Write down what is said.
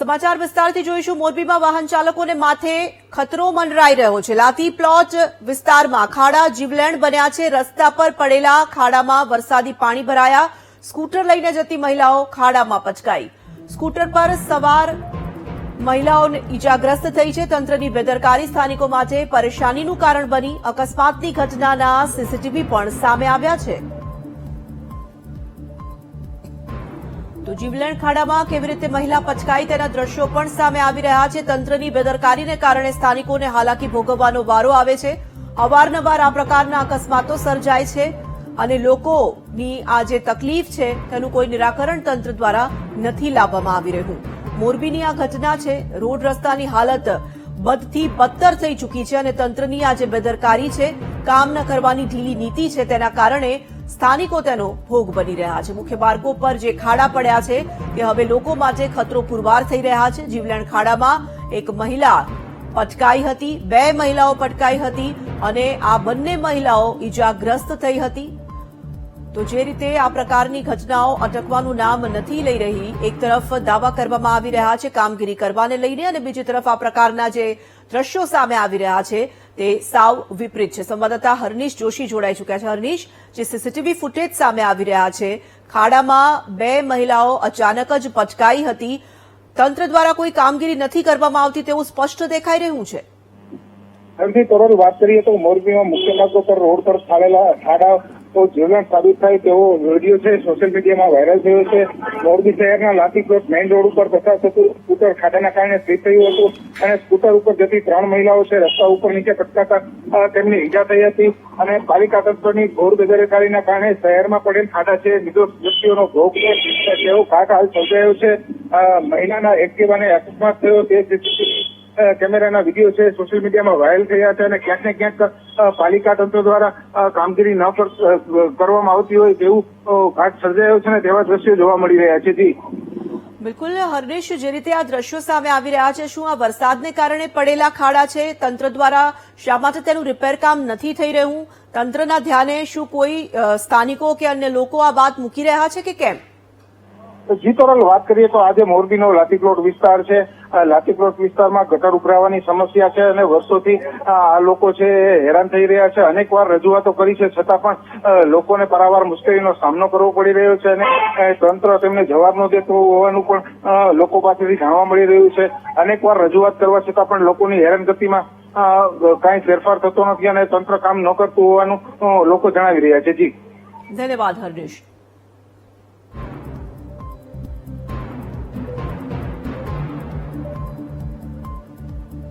સમાચાર વિસ્તારથી જોઈશું. મોરબીમાં વાહન ચાલકોને માથે ખતરો મંડરાઈ રહ્યો છે. લાતી પ્લોટ વિસ્તારમાં ખાડા જીવલેણ બન્યા છે. રસ્તા પર પડેલા ખાડામાં વરસાદી પાણી ભરાયા. સ્કૂટર લઈને જતી મહિલાઓ ખાડામાં પચકાઈ. સ્કૂટર પર સવાર મહિલાઓને ઈજાગ્રસ્ત થઈ છે. તંત્રની બેદરકારી સ્થાનિકો માટે પરેશાનીનું કારણ બની અકસ્માતની ઘટનાના સીસીટીવી પણ સામે આવ્યા છે. તો જીવલેણ ખાડામાં કેવી રીતે મહિલા પચકાઈ તેના દ્રશ્યો પણ સામે આવી રહ્યા છે? તંત્રની બેદરકારીને કારણે સ્થાનિકોને હાલાકી ભોગવવાનો વારો આવે છે. અવારનવાર આ પ્રકારના અકસ્માતો સર્જાય છે અને લોકોની આ જે તકલીફ છે, તેનું કોઈ નિરાકરણ તંત્ર દ્વારા નથી લાવવામાં આવી રહ્યું. મોરબીની આ ઘટના છે, રોડ રસ્તાની હાલત બદથી બદતર થઈ ચૂકી છે અને તંત્રની આ જે બેદરકારી છે, કામ ન કરવાની ઢીલી નીતિ છે, તેના કારણે સ્થાનિકો તેનો ભોગ બની રહ્યા છે. મુખ્ય માર્ગો પર જે ખાડા પડ્યા છે, તે હવે લોકો માટે ખતરો પુરવાર થઈ રહ્યા છે. જીવલેણ ખાડામાં એક મહિલા પટકાઈ હતી, બે મહિલાઓ પટકાઈ હતી અને આ બંને મહિલાઓ ઈજાગ્રસ્ત થઈ હતી. તો જે રીતે આ પ્રકારની ઘટનાઓ અટકવાનું નામ નથી લઈ રહી, એક તરફ દાવા કરવામાં આવી રહ્યા છે, કામગીરી કરવાને લઈને અને બીજી તરફ આ પ્રકારના જે દ્રશ્યો સામે આવી રહ્યા છે, તે સાવ વિપરીત છે. સંવાદદાતા હરનીશ જોશી જોડાઈ ચૂક્યા છે. હરનીશ, જે સીસીટીવી ફૂટેજ સામે આવી રહ્યા છે, ખાડામાં બે મહિલાઓ અચાનક જ પટકાઈ હતી. તંત્ર દ્વારા કોઈ કામગીરી નથી કરવામાં આવતી તેવું સ્પષ્ટ દેખાઈ રહ્યું છે. એમથી તરલ વાત કરીએ તો મોરબીમાં મુખ્ય માર્ગો પર રોડ પર ખાડેલા ખાડા તો જીવલેણ સાબિત થાય તેવો વીડિયો છે સોશિયલ મીડિયામાં વાયરલ થયો છે. મોરબી શહેરના લાતી ક્રોસ મેઇન રોડ ઉપર પસાર થતું સ્કૂટર ખાડાના કારણે સ્લીપ થયું હતું અને સ્કૂટર ઉપર જતી ત્રણ મહિલાઓ છે રસ્તા ઉપર નીચે પટકાતા અ, તેમને ઈજા થઈ હતી અને પાલિકા તંત્રની ઘોર બેદરકારીના કારણે શહેરમાં પડેલ ખાડા છે નિર્દોષ વ્યક્તિઓનો ભોગ છે તેવો ઘાટ હાલ સર્જાયો છે. મહિલાના એક્ટિવાને અકસ્માત થયો તે અ, કેમેરાના વીડિયો છે સોશિયલ મીડિયામાં વાયરલ થયા છે અને ક્યાંક ને ક્યાંક પાલિકા તંત્ર દ્વારા કામગીરી ન કરવામાં આવતી હોય તેવું ઘાટ સર્જાયો છે અને તેવા દ્રશ્યો જોવા મળી રહ્યા છે જી. બિલકુલ હરનેશ જે રીતે આ દ્રશ્યો સામે આવી રહ્યા છે શું આ વરસાદને કારણે પડેલા ખાડા છે? તંત્ર દ્વારા શા માટે તેનું રિપેર કામ નથી થઈ રહ્યું? તંત્રના ધ્યાને શું કોઈ સ્થાનિકો કે અન્ય લોકો આ વાત મૂકી રહ્યા છે કે કેમ? જી તોરલ વાત કરીએ તો આજે મોરબીનો લાઠીપ્લોટ વિસ્તાર છે. આ વિસ્તારમાં ગટર ઉભરાવાની સમસ્યા છે અને વર્ષોથી આ લોકો છે હેરાન થઈ રહ્યા છે. અનેક રજૂઆતો કરી છે. છતાં પણ લોકોને પારાવાર મુશ્કેલીનો સામનો કરવો પડી રહ્યો છે અને તંત્ર તેમને જવાબ ન દેતું હોવાનું પણ લોકો પાસેથી જાણવા મળી રહ્યું છે. અનેક રજૂઆત કરવા છતાં પણ લોકોની હેરાનગતિમાં કાંઈ ફેરફાર થતો નથી અને તંત્ર કામ ન કરતું હોવાનું લોકો જણાવી રહ્યા છે. જી. ધન્યવાદ હરનેશ